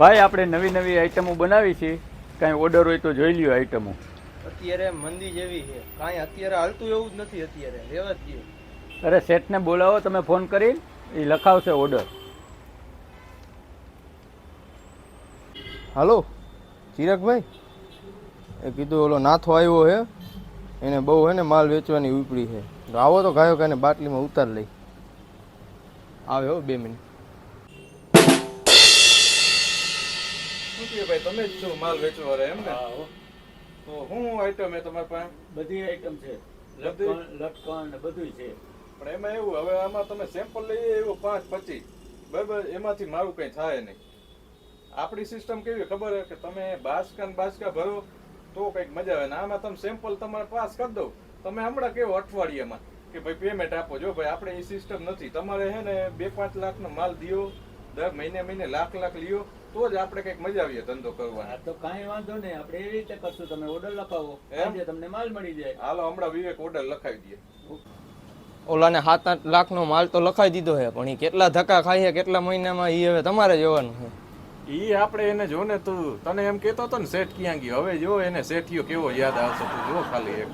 ભાઈ આપણે નવી નવી આઈટમો બનાવી છે. કાંઈ ઓર્ડર હોય તો જોઈ લ્યો આઈટમો અત્યારે મંદી જેવી છે. કાંઈ અત્યારે હાલતું એવું જ નથી અત્યારે. રહેવા જ દે અરે શેઠને બોલાવો તમે ફોન કરી એ લખાવશે ઓર્ડર હાલો ચિરાગભાઈ? એ કીધું ઓલો નાથો આવ્યો હે. એને બહુ હે ને માલ વેચવાની ઉપડી છે તો આવો તો ગાયો કાને બાટલીમાં ઉતાર લઈ. આવે હો બે મિનિટ. ભાઈ તમે જ છો માલ વેચવા રહે એમ ને તો હું આઈટમ એ તમારી પાસે? બધી આઈટમ છે? લટકણ બધું છે. પણ એમાં એવું હવે આમાં તમે સેમ્પલ લઈએ એવું પાંચ પચીસ. બરાબર એમાંથી મારું કંઈ થાય નહીં. આપણી સિસ્ટમ કેવી ખબર હે કે તમે બાસકા ને બાસકા ભરો તો કંઈક મજા આવે. ને આમાં તમે સેમ્પલ તમારે પાસ કરી દો તમે હમણાં કેવો અઠવાડિયામાં કે ભાઈ પેમેન્ટ આપો જો ભાઈ આપણે એ સિસ્ટમ નથી. તમારે હે ને બે પાંચ લાખનો માલ દિયો દર મહિને મહિને લાખ લાખ લ્યો. તો જ આપણે કંઈક મજા આવીએ ધંધો કરવાનો. આ તો કાંઈ વાંધો નહીં. આપણે એવી રીતે કરશું. તમે ઓર્ડર લખાવો. એમ? આજે તમને માલ મળી જાય. હાલો હમણાં વિવેક ઓર્ડર લખાવી દઈએ ઓલાને સાત આઠ લાખનો માલ તો લખાઈ દીધો છે પણ એ કેટલા ધક્કા ખાઈ છે કેટલા મહિનામાં એ હવે તમારે જોવાનું છે ઈ આપણે એને જો ને તું તને એમ કહેતો હતો ને શેઠ ક્યાં ગયો? હવે જો એને શેઠિયો કેવો યાદ આવશે તું જો ખાલી એક.